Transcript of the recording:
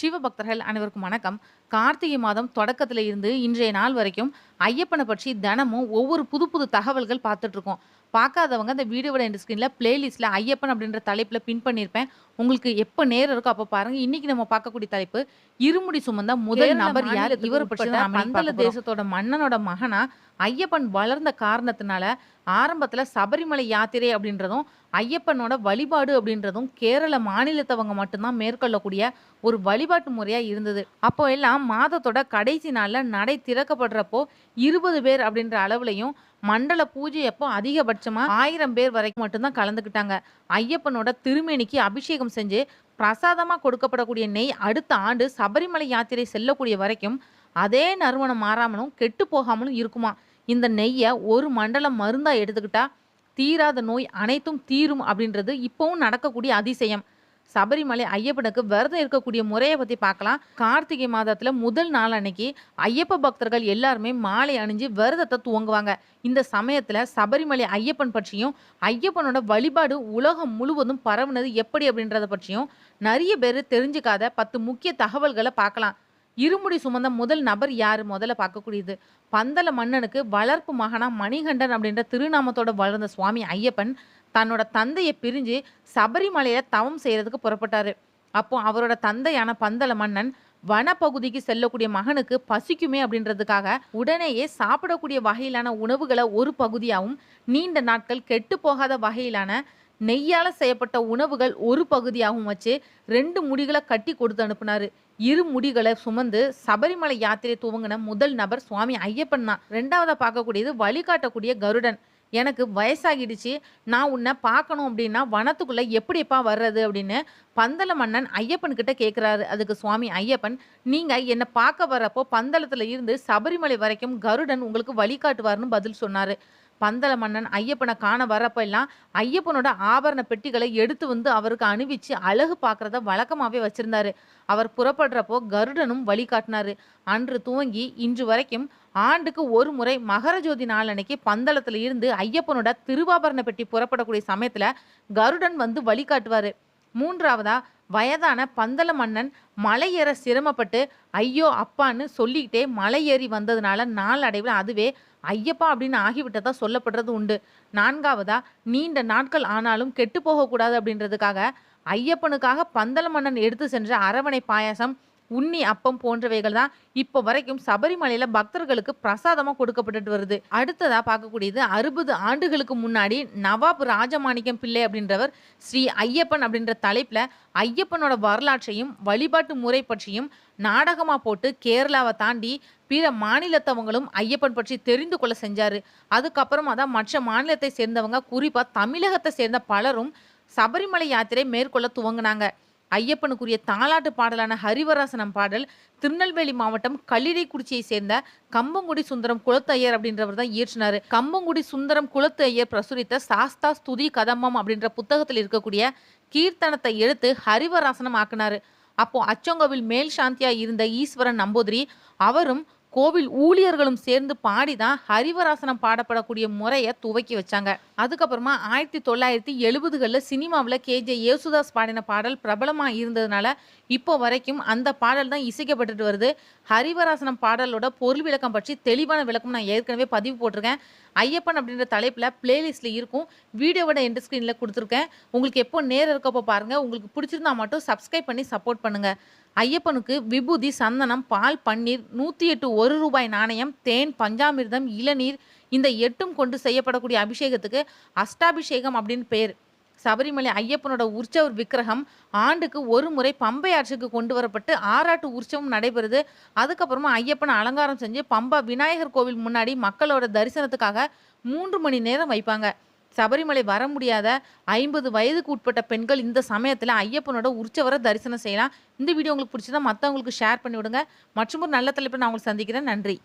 சிவபக்தர்கள் அனைவருக்கும் வணக்கம். கார்த்திகை மாதம் தொடக்கத்துல இருந்து இன்றைய நாள் வரைக்கும் ஐயப்பனை பற்றி தினமும் ஒவ்வொரு புது புது தகவல்கள் பார்த்துட்டு இருக்கோம். பார்க்காதவங்க அந்த வீடியோவோட எண்ட் ஸ்க்ரீனில் பிளேலிஸ்ட்டில் ஐயப்பன் அப்படின்ற தலைப்பில் பின் பண்ணியிருப்பேன். உங்களுக்கு எப்போ நேரம் இருக்கோ அப்போ பாருங்க. இன்னைக்கு நம்ம பார்க்கக்கூடிய தலைப்பு இருமுடி சுமந்த முதல் நபர் யார்? இவரை பற்றி பந்தல தேசத்தோட மன்னனோட மகனா ஐயப்பன் வளர்ந்த காரணத்தினால ஆரம்பத்தில் சபரிமலை யாத்திரை அப்படின்றதும் ஐயப்பனோட வழிபாடு அப்படின்றதும் கேரள மாநிலத்தவங்க மட்டும்தான் மேற்கொள்ளக்கூடிய ஒரு வழிபாட்டு முறையாக இருந்தது. அப்போ எல்லாம் மாதத்தோட கடைசி நாளில் நடை திறக்கப்படுறப்போ இருபது பேர் அப்படின்ற அளவுலையும் மண்டல பூஜை அப்போ அதிகபட்சமாக ஆயிரம் பேர் வரைக்கும் மட்டும்தான் கலந்துக்கிட்டாங்க. ஐயப்பனோட திருமேனிக்கு அபிஷேகம் செஞ்சு பிரசாதமாக கொடுக்கப்படக்கூடிய நெய் அடுத்த ஆண்டு சபரிமலை யாத்திரை செல்லக்கூடிய வரைக்கும் அதே நறுமணம் மாறாமலும் கெட்டு போகாமலும் இருக்குமா? இந்த நெய்யை ஒரு மண்டலம் மருந்தாக எடுத்துக்கிட்டா தீராத நோய் அனைத்தும் தீரும் அப்படின்றது இப்போவும் நடக்கக்கூடிய அதிசயம். சபரிமலை ஐயப்பனுக்கு விரதம் இருக்கக்கூடிய முறையை பற்றி பார்க்கலாம். கார்த்திகை மாதத்தில் முதல் நாள் அன்னைக்கு ஐயப்ப பக்தர்கள் எல்லாருமே மாலை அணிஞ்சு விரதத்தை துவங்குவாங்க. இந்த சமயத்தில் சபரிமலை ஐயப்பன் பற்றியும் ஐயப்பனோட வழிபாடு உலகம் முழுவதும் பரவுனது எப்படி அப்படின்றத பற்றியும் நிறைய பேர் தெரிஞ்சுக்காத பத்து முக்கிய தகவல்களை பார்க்கலாம். இருமுடி சுமந்த முதல் நபர் யார்? முதல்ல பார்க்கக்கூடியது பந்தல மன்னனுக்கு வளர்ப்பு மகனா மணிகண்டன் அப்படின்ற திருநாமத்தோட வளர்ந்த சுவாமி ஐயப்பன் தன்னோட தந்தையை பிரிஞ்சு சபரிமலையில தவம் செய்யறதுக்கு புறப்பட்டாரு. அப்போ அவரோட தந்தையான பந்தல மன்னன் வனப்பகுதிக்கு செல்லக்கூடிய மகனுக்கு பசிக்குமே அப்படின்றதுக்காக உடனேயே சாப்பிடக்கூடிய வகையிலான உணவுகளை ஒரு பகுதியாகவும் நீண்ட நாட்கள் கெட்டு போகாத வகையிலான நெய்யால் செய்யப்பட்ட உணவுகள் ஒரு பகுதியாகவும் வச்சு ரெண்டு முடிகளை கட்டி கொடுத்து அனுப்புனாரு. இரு முடிகளை சுமந்து சபரிமலை யாத்திரை துவங்கின முதல் நபர் சுவாமி ஐயப்பன் தான். ரெண்டாவதாக பார்க்கக்கூடியது வழிகாட்டக்கூடிய கருடன். எனக்கு வயசாகிடுச்சு. நான் உன்னை பார்க்கணும் அப்படின்னா வனத்துக்குள்ளே எப்படிப்பா வர்றது அப்படின்னு பந்தல மன்னன் ஐயப்பன் கிட்ட கேட்குறாரு அதுக்கு சுவாமி ஐயப்பன் நீங்கள் என்னை பார்க்க வர்றப்போ பந்தளத்தில் இருந்து சபரிமலை வரைக்கும் கருடன் உங்களுக்கு வழிகாட்டுவார்னு பதில் சொன்னார். பந்தல மன்னன் ஐயப்பனை காண வரப்ப எல்லாம் ஐயப்பனோட ஆபரண பெட்டிகளை எடுத்து வந்து அவருக்கு அணிவிச்சு அழகு பார்க்கறத வழக்கமாகவே வச்சிருந்தாரு. அவர் புறப்படுறப்போ கருடனும் வழிகாட்டினாரு அன்று துவங்கி இன்று வரைக்கும் ஆண்டுக்கு ஒரு முறை மகர ஜோதி நாளன்னைக்கு பந்தளத்துல இருந்து ஐயப்பனோட திருவாபரண பெட்டி புறப்படக்கூடிய சமயத்துல கருடன் வந்து வழிகாட்டுவார் மூன்றாவதா வயதான பந்தல மன்னன் மலை ஏற சிரமப்பட்டு ஐயோ அப்பான்னு சொல்லிக்கிட்டே மலை ஏறி வந்ததுனால நாளடைவில் அதுவே ஐயப்பா அப்படின்னு ஆகிவிட்டதா சொல்லப்படுறது உண்டு. நான்காவதா நீண்ட நாட்கள் ஆனாலும் கெட்டு போகக்கூடாது அப்படின்றதுக்காக ஐயப்பனுக்காக பந்தல மன்னன் எடுத்து சென்ற அரவணை பாயாசம் உண்ணி அப்பம் போன்றவைகள் தான் இப்போ வரைக்கும் சபரிமலையில பக்தர்களுக்கு பிரசாதமா கொடுக்கப்பட்டுட்டு வருது. அடுத்ததா பார்க்கக்கூடியது அறுபது ஆண்டுகளுக்கு முன்னாடி நவாப் ராஜமாணிக்கம் பிள்ளை அப்படின்றவர் ஸ்ரீ ஐயப்பன் அப்படின்ற தலைப்புல ஐயப்பனோட வரலாற்றையும் வழிபாட்டு முறை பற்றியும் நாடகமா போட்டு கேரளாவை தாண்டி பிற மாநிலத்தவங்களும் ஐயப்பன் பற்றி தெரிந்து கொள்ள செஞ்சாரு. அதுக்கப்புறமா தான் மற்ற மாநிலத்தை சேர்ந்தவங்க குறிப்பா தமிழகத்தை சேர்ந்த பலரும் சபரிமலை யாத்திரை மேற்கொள்ள துவங்கினாங்க. ஐயப்பனுக்குரிய தாலாட்டு பாடலான ஹரிவராசனம் பாடல் திருநெல்வேலி மாவட்டம் கல்லிடைக்குறிச்சியை சேர்ந்த கம்பங்குடி சுந்தரம் குளத்தையர் ஐயர் அப்படின்றவர் தான் இயற்றினார். கம்பங்குடி சுந்தரம் குளத்தையர் ஐயர் பிரசுரித்த சாஸ்தா ஸ்துதி கதம்பம் அப்படின்ற புத்தகத்தில் இருக்கக்கூடிய கீர்த்தனத்தை எடுத்து ஹரிவராசனம் ஆக்கினார். அப்போ அச்சங்கோவில் மேல் சாந்தியா இருந்த ஈஸ்வரன் நம்பூதிரி அவரும் கோவில் ஊழியர்களும் சேர்ந்து பாடிதான் ஹரிவராசனம் பாடப்படக்கூடிய முறையை துவக்கி வச்சாங்க. அதுக்கப்புறமா ஆயிரத்தி தொள்ளாயிரத்தி எழுபதுகளில் சினிமாவில் கேஜே யேசுதாஸ் பாடின பாடல் பிரபலமாக இருந்ததுனால இப்போ வரைக்கும் அந்த பாடல் தான் இசைக்கப்பட்டுட்டு வருது. ஹரிவராசனம் பாடலோட பொருள் விளக்கம் பற்றி தெளிவான விளக்கம் நான் ஏற்கனவே பதிவு போட்டிருக்கேன். ஐயப்பன் அப்படின்ற தலைப்பில் பிளேலிஸ்ட்டில் இருக்கும். வீடியோவோட எண்ட் ஸ்க்ரீனில் கொடுத்துருக்கேன். உங்களுக்கு எப்போ நேரம் இருக்கப்போ பாருங்கள் உங்களுக்கு பிடிச்சிருந்தா மட்டும் சப்ஸ்கிரைப் பண்ணி சப்போர்ட் பண்ணுங்கள் ஐயப்பனுக்கு விபூதி சந்தனம் பால் பன்னீர் நூற்றி எட்டு ஒரு ரூபாய் நாணயம் தேன் பஞ்சாமிர்தம் இளநீர் இந்த எட்டும் கொண்டு செய்யப்படக்கூடிய அபிஷேகத்துக்கு அஷ்டாபிஷேகம் அப்படின்னு பேர். சபரிமலை ஐயப்பனோட உற்சவர் விக்கிரகம் ஆண்டுக்கு ஒரு முறை பம்பை ஆற்றுக்கு கொண்டு வரப்பட்டு ஆறாட்டு உற்சவம் நடைபெறுது. அதுக்கப்புறமா ஐயப்பனை அலங்காரம் செஞ்சு பம்பா விநாயகர் கோவில் முன்னாடி மக்களோட தரிசனத்துக்காக மூன்று மணி நேரம் வைப்பாங்க. சபரிமலை வர முடியாத ஐம்பது வயதுக்கு உட்பட்ட பெண்கள் இந்த சமயத்தில் ஐயப்பனோட உற்சவரை தரிசனம் செய்யலாம். இந்த வீடியோ உங்களுக்கு பிடிச்சதா மற்றவங்களுக்கு ஷேர் பண்ணி விடுங்க மற்றும் ஒரு நல்ல தலைப்பில் நான் உங்களுக்கு சந்திக்கிறேன். நன்றி.